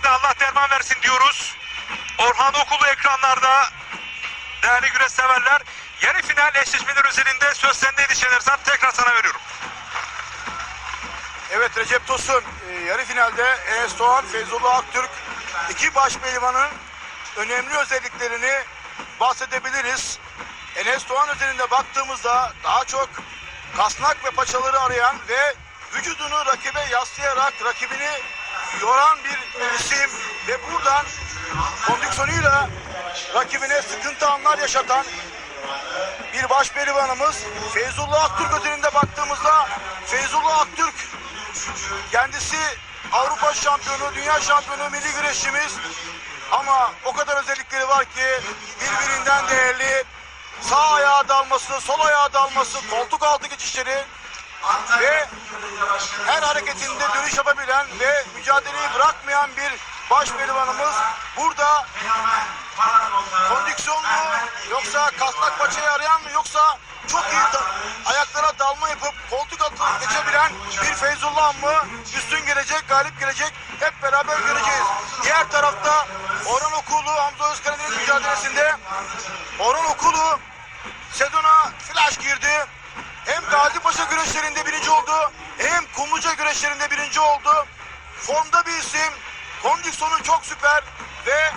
Bizler de Allah derman versin diyoruz. Orhan Okulu ekranlarda değerli güreş severler. Yarı final eşleşmeler özelinde söz sendeydi Şener. Tekrar sana veriyorum. Evet Recep Tosun e, yarı finalde Enes Doğan, Feyzullah Aktürk iki baş pehlivanın önemli özelliklerini bahsedebiliriz. Enes Doğan özelinde baktığımızda daha çok kasnak ve paçaları arayan ve vücudunu rakibe yaslayarak rakibini yoran bir isim ve buradan kondisyonuyla rakibine sıkıntı anlar yaşatan bir baş pehlivanımız Feyzullah Aktürk özelinde baktığımızda Feyzullah Aktürk kendisi Avrupa şampiyonu, dünya şampiyonu, milli güreşçimiz. Ama o kadar özellikleri var ki birbirinden değerli. Sağ ayağa dalması, sol ayağa dalması, koltuk altı geçişleri ve her hareketinde dönüş yapabilen ve mücadeleyi bırakmayan bir baş pehlivanımız burada kondisyon mu yoksa kasnak paçayı arayan mı yoksa çok iyi da- ayaklara dalma yapıp koltuk altı geçebilen bir Feyzullah mı üstün gelecek galip gelecek hep beraber göreceğiz. Diğer tarafta Orhan Okulu Hamza Özkan'ın mücadelesinde Orhan Okulu sezona flash girdi. Hem Gazi Paşa güreşlerinde birinci oldu hem Kumluca güreşlerinde birinci oldu. Formda bir isim. Kondisyonu çok süper ve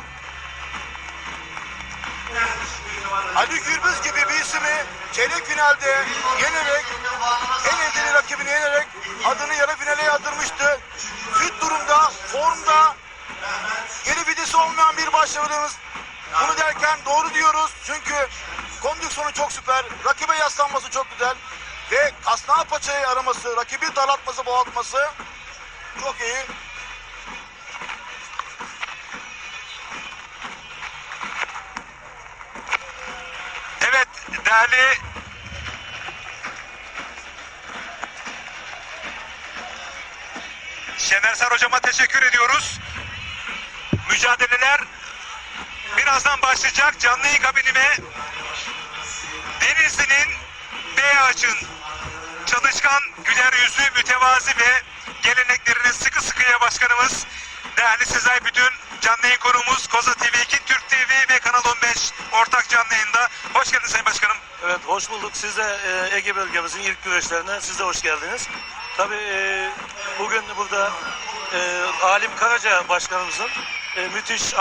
Ali Gürbüz gibi bir ismi çeyrek finalde yenerek en ezeli rakibini yenerek adını yarı finale yazdırmıştı. Fit durumda, formda geri vitesi olmayan bir başarımız. Bunu derken doğru diyoruz çünkü kondisyonu çok süper, rakibe yaslanması çok güzel ve kasnağı paçayı araması, rakibi daraltması, boğaltması çok iyi. Evet değerli Şener Sar hocama teşekkür ediyoruz. Mücadeleler birazdan başlayacak. Canlı yayın kabinime Denizli'nin B açın çalışkan, güler yüzlü, mütevazi ve geleneklerine sıkı sıkıya başkanımız değerli Sezai Bütün canlı yayın konuğumuz Koza TV 2, Türk TV ve Kanal 15 ortak canlı yayında. Hoş geldiniz Sayın Başkanım. Evet hoş bulduk. Siz de e, Ege bölgemizin ilk güreşlerine siz de hoş geldiniz. Tabii e, bugün burada e, Alim Karaca başkanımızın e, müthiş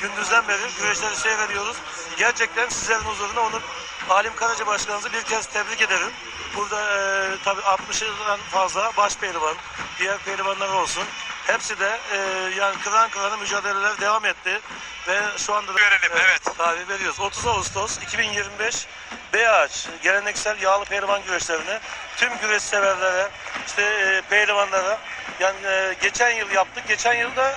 gündüzden beri güreşleri seyrediyoruz. Gerçekten sizlerin huzurunda onu Alim Karaca başkanımızı bir kez tebrik ederim. Burada e, tabii 60'dan fazla baş pehlivan, diğer pehlivanlar olsun. Hepsi de e, yani kıran kırana mücadeleler devam etti ve şu anda da Görelim, evet. tabi veriyoruz. 30 Ağustos 2025 Beyaç geleneksel yağlı pehlivan güreşlerine tüm güreş severlere işte e, pehlivanlara yani e, geçen yıl yaptık. Geçen yılda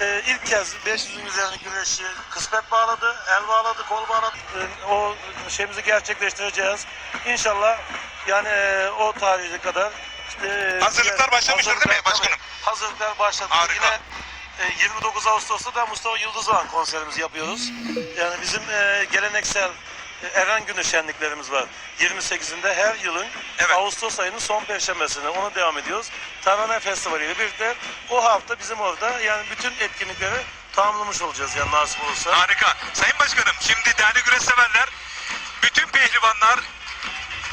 e, ilk kez 500'ün üzerine güreşi kısmet bağladı, el bağladı, kol bağladı. E, o şeyimizi gerçekleştireceğiz. İnşallah yani e, o tarihe kadar işte, e, Hazırlıklar başlamıştır değil mi başkanım? tabii. Hazırlıklar başladı. Harika. Yine e, 29 Ağustos'ta da Mustafa Yıldızvan konserimizi yapıyoruz. Yani bizim e, geleneksel e, Eren Günü şenliklerimiz var. 28'inde her yılın Evet. Ağustos ayının son perşembesine onu devam ediyoruz. Tarhana Festivali ile birlikte o hafta bizim orada yani bütün etkinlikleri tamamlamış olacağız yani nasip olursa. Harika. Sayın Başkanım şimdi değerli güreş severler, bütün pehlivanlar,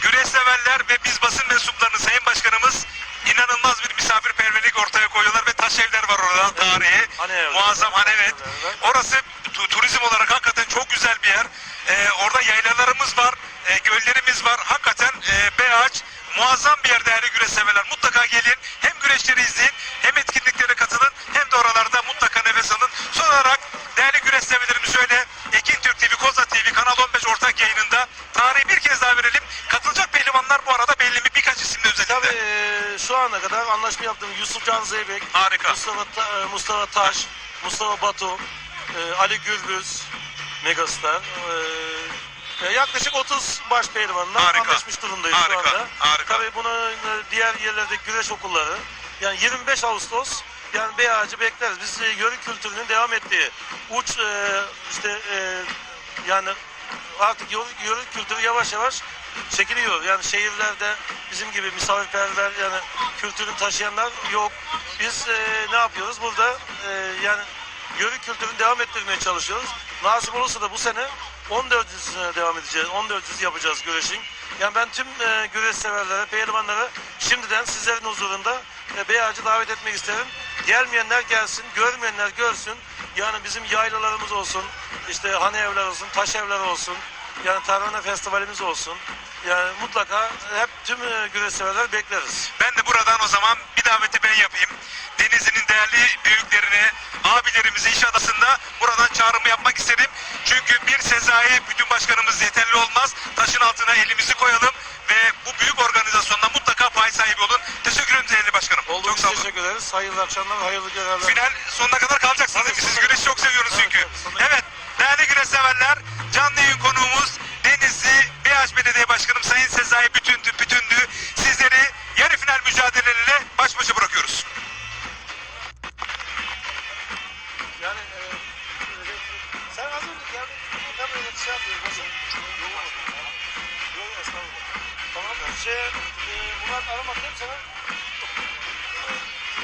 güreş severler ve biz basın mensuplarını Sayın Başkanımız inanılmaz bir misafirperverlik ortaya koyuyorlar ve taş evler var orada tarihi. Hani. Muazzam hani evet. Evet. Orası tu- turizm olarak hakikaten çok güzel bir yer. Ee, orada yaylalarımız var, e, göllerimiz var. Hakikaten e, Beyaç muazzam bir yer değerli güreş severler. Mutlaka gelin. Hem güreşleri izleyin, hem etkinliklere katılın, hem de oralarda mutlaka nefes alın. Son olarak değerli güreş severlerimi söyle. Ekin Türk TV, Koza TV, Kanal 15 ortak yayınında tarihi bir kez daha verelim. Katılacak pehlivanlar bu arada belli mi? Birkaç isimle özellikle. Tabii e, şu ana kadar anlaşma yaptığım Yusuf Can Zeybek, Harika. Mustafa, Ta- e, Mustafa Taş, Mustafa Batu, e, Ali Gürbüz, Megastar. e, yaklaşık 30 baş pehlivanla Harika. anlaşmış durumdayız Harika, şu anda. harika. Tabii bunu e, diğer yerlerde güreş okulları. Yani 25 Ağustos yani Beyazcı bekleriz. Biz e, yörük kültürünün devam ettiği uç e, işte e, yani artık yörük, yörük kültürü yavaş yavaş çekiliyor. Yani şehirlerde bizim gibi misafirperver yani kültürünü taşıyanlar yok. Biz e, ne yapıyoruz? Burada e, yani yörük kültürünü devam ettirmeye çalışıyoruz. Nasip olursa da bu sene 14. sene devam edeceğiz. 14. yapacağız güreşin. Yani ben tüm e, güreş severlere, pehlivanlara şimdiden sizlerin huzurunda e, Beyazcı davet etmek isterim. Gelmeyenler gelsin, görmeyenler görsün. Yani bizim yaylalarımız olsun, işte hani evler olsun, taş evler olsun. Yani Tarhana Festivalimiz olsun. Yani mutlaka hep tüm güreş severler bekleriz. Ben de buradan o zaman bir daveti ben yapayım. Denizli'nin değerli büyüklerine, abilerimize iş adasında buradan çağrımı yapmak istedim. Çünkü bir Sezai bütün başkanımız yeterli olmaz. Taşın altına elimizi koyalım ve bu büyük organizasyonda mutlaka pay sahibi olun. Teşekkür ederim değerli başkanım. Olduğu çok sağ olun. teşekkür ederiz. Hayırlı akşamlar, hayırlı görevler. Final sonuna kadar kalacaksınız değil mi? Siz güreşi çok seviyoruz çünkü. Evet, evet, Evet, değerli güreş severler, canlı yayın konuğumuz Denizli Beyaz Belediye Başkanım Sayın Sezai. Sizleri mücadeleleriyle baş başa bırakıyoruz. Yani e, öyle- sen az önce geldin. Tam öyle şey yapıyorsun. Nasıl? Yok estağfurullah. Tamam şey e, Murat aramak değil mi sana?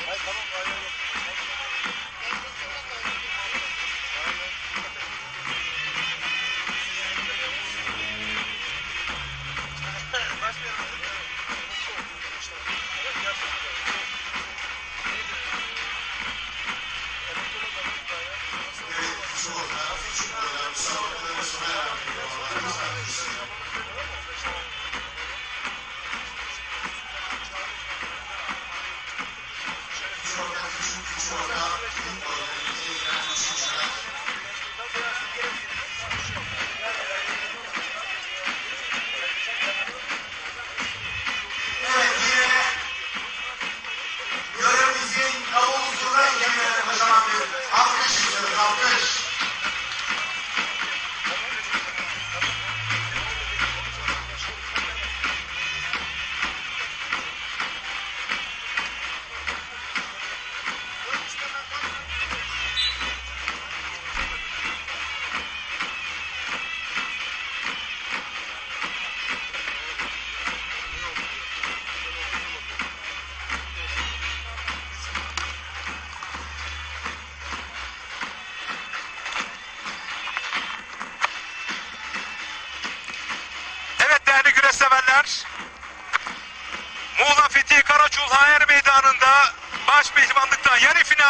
Hayır tamam hayır yok. Absolutely.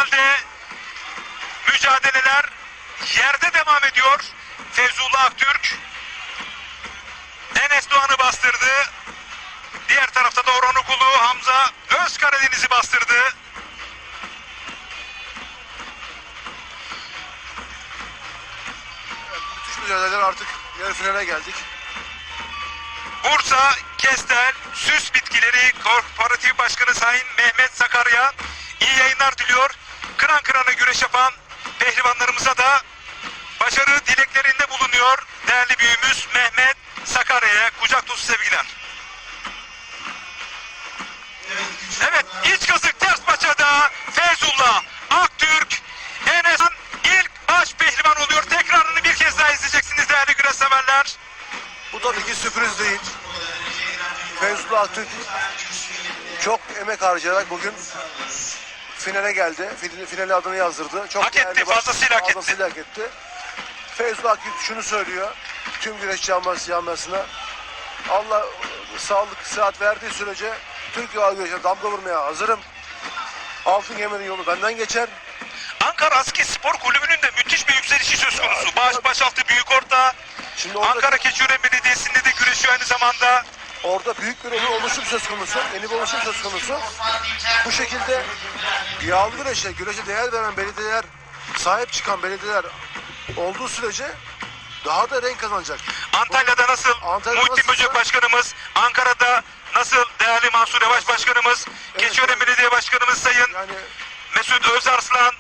Finalde mücadeleler yerde devam ediyor. Fevzullah Aktürk Enes Doğan'ı bastırdı. Diğer tarafta da Orhan Okulu Hamza Öz Karadeniz'i bastırdı. Müthiş mücadeleler artık yarı finale geldik. Bursa Kestel Süs Bitkileri Kooperatif Başkanı Sayın Mehmet Sakarya iyi yayınlar diliyor. Kıran kırana güreş yapan pehlivanlarımıza da başarı dileklerinde bulunuyor. Değerli büyüğümüz Mehmet Sakarya'ya kucak dolusu sevgiler. Evet iç kazık ters paçada Feyzullah Aktürk Enes'in ilk baş pehlivan oluyor. Tekrarını bir kez daha izleyeceksiniz değerli güreş severler. Bu tabii ki sürpriz değil. Feyzullah Türk çok emek harcayarak bugün finale geldi. Fin- Finale adını yazdırdı. Çok Hak etti, baş- fazlasıyla hak etti. fazlasıyla hak etti. Feyzullah Türk şunu söylüyor. Tüm güreş camiası camiasına. Allah sağlık, sıhhat verdiği sürece Türkiye ağır güreşine damga vurmaya hazırım. Altın yemenin yolu benden geçer. Ankara Aski Spor Kulübü'nün de müthiş bir yükselişi söz konusu. Baş başaltı büyük orta. Şimdi orada, Ankara Keçiören Belediyesi'nde de güreşiyor aynı zamanda. Orada büyük bir oluşum söz konusu. Yeni bir oluşum söz konusu. Bu şekilde yağlı güreşe, güreşe değer veren belediyeler, sahip çıkan belediyeler olduğu sürece daha da renk kazanacak. Antalya'da nasıl Antalya'da Muhittin nasılsa- Böcek Başkanımız, Ankara'da nasıl değerli Mansur Yavaş Başkanımız, Keçiören yani- Belediye Başkanımız Sayın Yani Mesut Özarslan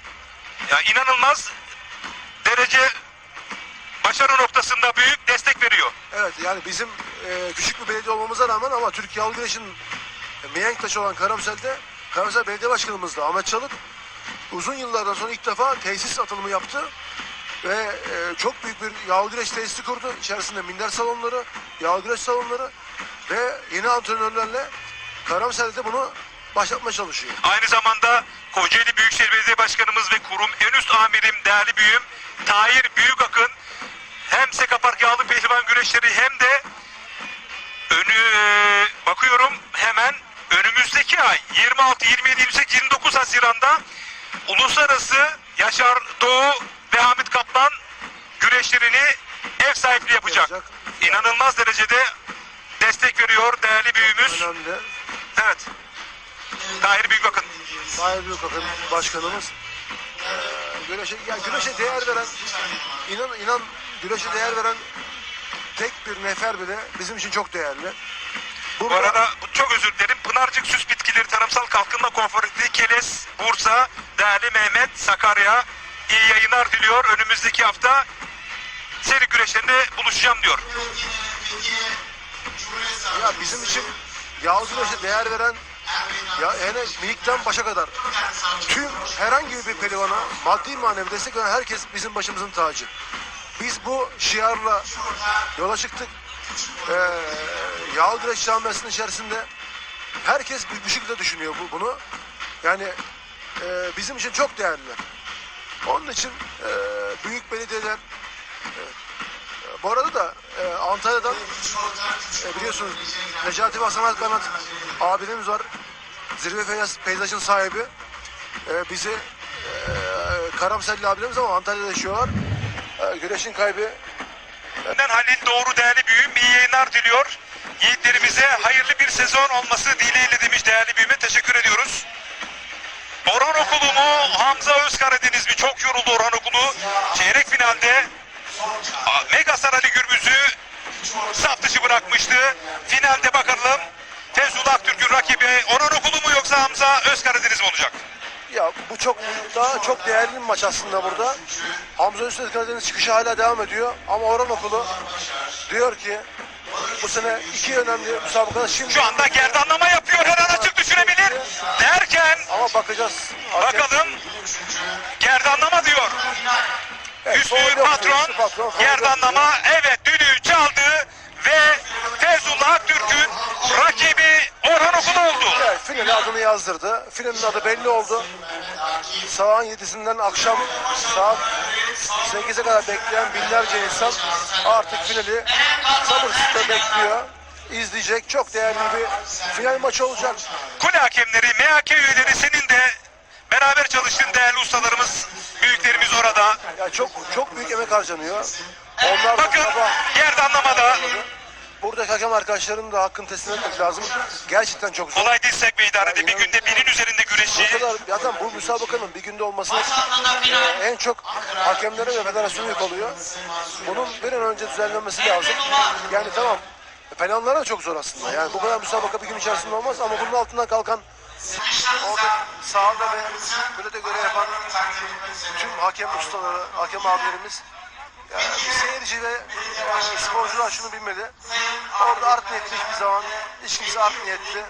ya inanılmaz başarı noktasında büyük destek veriyor. evet yani bizim e, küçük bir belediye olmamıza rağmen ama Türkiye Yağlı Güreş'in e, mihenk taşı olan Karamsel'de Karamsel Belediye Başkanımız da Ahmet Çalık uzun yıllardan sonra ilk defa tesis atılımı yaptı. ve e, çok büyük bir yağlı güreş tesisi kurdu. İçerisinde minder salonları, yağlı güreş salonları ve yeni antrenörlerle Karamsel'de bunu başlatmaya çalışıyor. Aynı zamanda Kocaeli Büyükşehir Belediye Başkanımız ve kurum en üst amirim değerli büyüğüm Tahir Büyükakın hem Seka Park yağlı pehlivan güreşleri hem de önü e, bakıyorum hemen önümüzdeki ay 26, 27, 28, 29 Haziran'da uluslararası Yaşar Doğu ve Hamit Kaplan güreşlerini ev sahipliği yapacak. Yapacak. İnanılmaz derecede destek veriyor değerli büyüğümüz. Önemli. Evet. Tahir Büyükakın. Mahir Büyükakın başkanımız. Ee, güreşe, ya güreşe değer veren, inan inan güreşe değer veren tek bir nefer bile bizim için çok değerli. Bu arada çok özür dilerim. Pınarcık Süs Bitkileri Tarımsal Kalkınma Konferansı Keles, Bursa, değerli Mehmet, Sakarya iyi yayınlar diliyor. Önümüzdeki hafta seri güreşlerinde buluşacağım diyor. Ya bizim için yağlı güreşe değer veren ya hele minikten başa kadar tüm herhangi bir pelivana maddi manevi destek veren herkes bizim başımızın tacı. Biz bu şiarla yola çıktık. Ee, güreş camiasının içerisinde herkes bir, bir şekilde düşünüyor bu, bunu. Yani e, bizim için çok değerliler. Onun için e, büyük belediyeler e, bu arada da e, Antalya'dan e, biliyorsunuz Necati Alp Kanat abimiz var. Zirve peyzaj, peyzajın sahibi. E, bizi e, Karamselli abilerimiz ama Antalya'da yaşıyorlar. Güreşin kaybı Benden Halil Doğru değerli büyüğüm iyi yayınlar diliyor. Yiğitlerimize hayırlı bir sezon olması dileğiyle demiş değerli büyüğüme teşekkür ediyoruz. Orhan Okulu mu Hamza Özkaradeniz mi çok yoruldu Orhan Okulu. Çeyrek finalde Megasar Ali Gürbüz'ü saf dışı bırakmıştı. Finalde bakalım Fezullah Aktürk'ün rakibi Orhan Okulu mu yoksa Hamza Özkaradeniz mi olacak? Ya bu çok daha çok değerli bir maç aslında burada. Hamza Üstad Karadeniz çıkışı hala devam ediyor. Ama Orhan Okulu diyor ki bu sene iki önemli müsabakada şimdi Şu anda gerdanlama yapıyor her an açık düşürebilir derken ama bakacağız. bakalım gerdanlama diyor. Evet, yok. patron, patron, gerdanlama evet Okulu oldu. Evet, finale adını yazdırdı. Finalin adı belli oldu. Sabahın 7'sinden akşam saat 8'e kadar bekleyen binlerce insan artık finali sabırsızlıkla bekliyor. İzleyecek. Çok değerli bir final maçı olacak. Kule hakemleri, MHK üyeleri senin de beraber çalıştığın değerli ustalarımız, büyüklerimiz orada. Ya çok çok büyük emek harcanıyor. Onlar Bakın sabah gerdanlamada buradaki hakem arkadaşların da hakkını teslim etmek lazım. Gerçekten çok zor. kolay değil sekme idarede bir günde binin üzerinde Bu güreşi. kadar zaten bu müsabakanın bir günde olması e, en çok hakemlere ve federasyona yük oluyor. Bunun bir an önce düzenlenmesi lazım. Yani tamam penallara da çok zor aslında. Yani bu kadar müsabaka bir gün içerisinde olmaz ama bunun altından kalkan orada sahada ve kulede göre yapan tüm hakem ustaları, hakem abilerimiz yani seyirci ve e, sporcular şunu bilmeli. Orada art niyetli hiçbir zaman hiç kimse art niyetli